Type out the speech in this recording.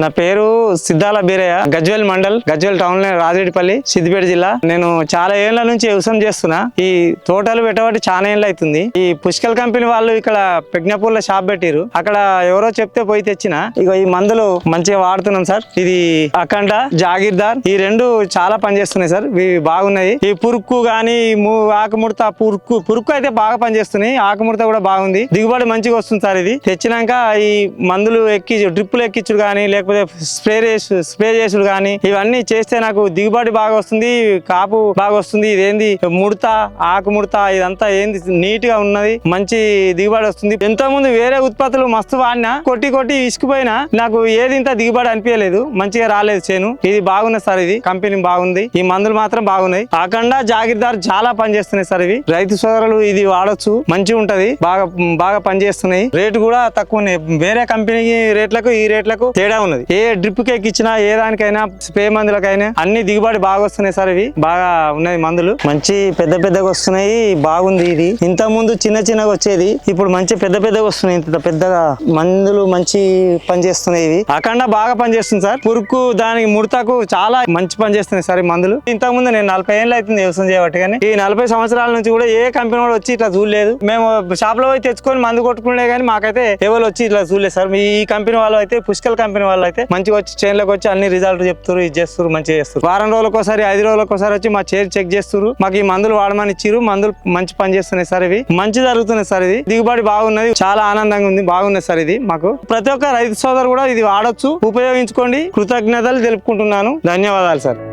నా పేరు సిద్ధాల బీరయ్య గజ్వేల్ మండల్ గజ్వేల్ టౌన్లో రాజిరెడ్డిపల్లి సిద్దిపేట జిల్లా. నేను చాలా ఏళ్ళ నుంచి వ్యవసాయం చేస్తున్నా. ఈ తోటలు పెట్టబట్టి చాలా ఏళ్ళు అవుతుంది. ఈ పుష్కల్ కంపెనీ వాళ్ళు ఇక్కడ పెగ్నపూర్లో షాప్ పెట్టిరు అక్కడ ఎవరో చెప్తే పోయి తెచ్చిన. ఇక ఈ మందులు మంచిగా వాడుతున్నాం సార్. ఇది అఖండ జాగీర్దార్. ఈ రెండు చాలా పనిచేస్తున్నాయి సార్. ఇవి బాగున్నాయి. ఈ పురుక్కు గానీ ఆకుముడత పురుక్కు పురుక్కు అయితే బాగా పనిచేస్తున్నాయి. ఆకుముడత కూడా బాగుంది. దిగుబడి మంచిగా వస్తుంది సార్ ఇది. తెచ్చినాక ఈ మందులు ఎక్కి డ్రిప్పులు ఎక్కించుడు కానీ లేకపోతే స్ప్రే చేసు స్ప్రే చేసుడు కానీ ఇవన్నీ చేస్తే నాకు దిగుబడి బాగా వస్తుంది కాపు బాగా వస్తుంది. ఇదేంది? ముడత ఆకు ముడత ఇదంతా ఏంది? నీట్గా ఉన్నది మంచి దిగుబడి వస్తుంది. ఎంతో ముందు వేరే ఉత్పత్తులు మస్తు వాడినా కొట్టి కొట్టి ఇసుకుపోయినా నాకు ఏది ఇంత దిగుబడి అనిపించలేదు. మంచిగా రాలేదు చేను. ఇది బాగున్నది సార్ ఇది. కంపెనీ బాగుంది. ఈ మందులు మాత్రం బాగున్నాయి. ఆకుండా జాగిర్దార్ చాలా పనిచేస్తున్నాయి సార్ ఇవి. రైతు సోదరులు ఇది వాడొచ్చు. మంచి ఉంటది. బాగా బాగా పనిచేస్తున్నాయి రేటు కూడా తక్కువ వేరే కంపెనీ రేట్లకు ఈ రేట్లకు తేడా ఉన్నది. ఏ డ్రిప్ కేక్ ఇచ్చినా ఏ దానికైనా స్ప్రే మందులకైనా అన్ని దిగుబడి బాగా వస్తున్నాయి సార్ ఇవి. బాగా ఉన్నాయి మందులు. మంచి పెద్ద పెద్దగా వస్తున్నాయి. బాగుంది ఇది. ఇంత ముందు చిన్న చిన్నగా వచ్చేది. ఇప్పుడు మంచి పెద్ద పెద్దగా వస్తున్నాయి. ఇంత పెద్దగా మందులు మంచి పనిచేస్తున్నాయి ఇవి. అఖండ బాగా పనిచేస్తుంది సార్. పురుకు దానికి ముడతకు చాలా మంచి పని చేస్తున్నాయి సార్ ఈ మందులు. ఇంత ముందు నేను నలభై ఏళ్ళు అవుతుంది వ్యవసాయం చేయబట్టి కానీ ఈ నలభై సంవత్సరాల నుంచి కూడా ఏ కంపెనీ కూడా వచ్చి ఇట్లా చూడలేదు. మేము షాప్లో పోయి తెచ్చుకొని మందు కొట్టుకునే కానీ మాకైతే ఎవరు వచ్చి ఇట్లా చూడలేదు సార్. ఈ కంపెనీ వాళ్ళు అయితే పుష్కల్ కంపెనీ వాళ్ళు అయితే మంచిగా వచ్చి చైన్లోకి వచ్చి అన్ని రిజల్ట్ చెప్తారు ఇది చేస్తారు మంచిగా చేస్తారు వారం రోజులకు ఒకసారి ఐదు రోజులకు ఒకసారి వచ్చి మా చైర్ చెక్ చేస్తారు మాకు ఈ మందులు వాడమని ఇచ్చిరు మందులు మంచి పని చేస్తున్నాయి సార్ ఇవి. మంచి జరుగుతున్నాయి సార్ ఇది. దిగుబడి బాగున్నది. చాలా ఆనందంగా ఉంది. బాగున్నది సార్ ఇది మాకు. ప్రతి ఒక్క రైతు సోదరు కూడా ఇది వాడొచ్చు. ఉపయోగించుకోండి. కృతజ్ఞతలు తెలుపుకుంటున్నాను. ధన్యవాదాలు సార్.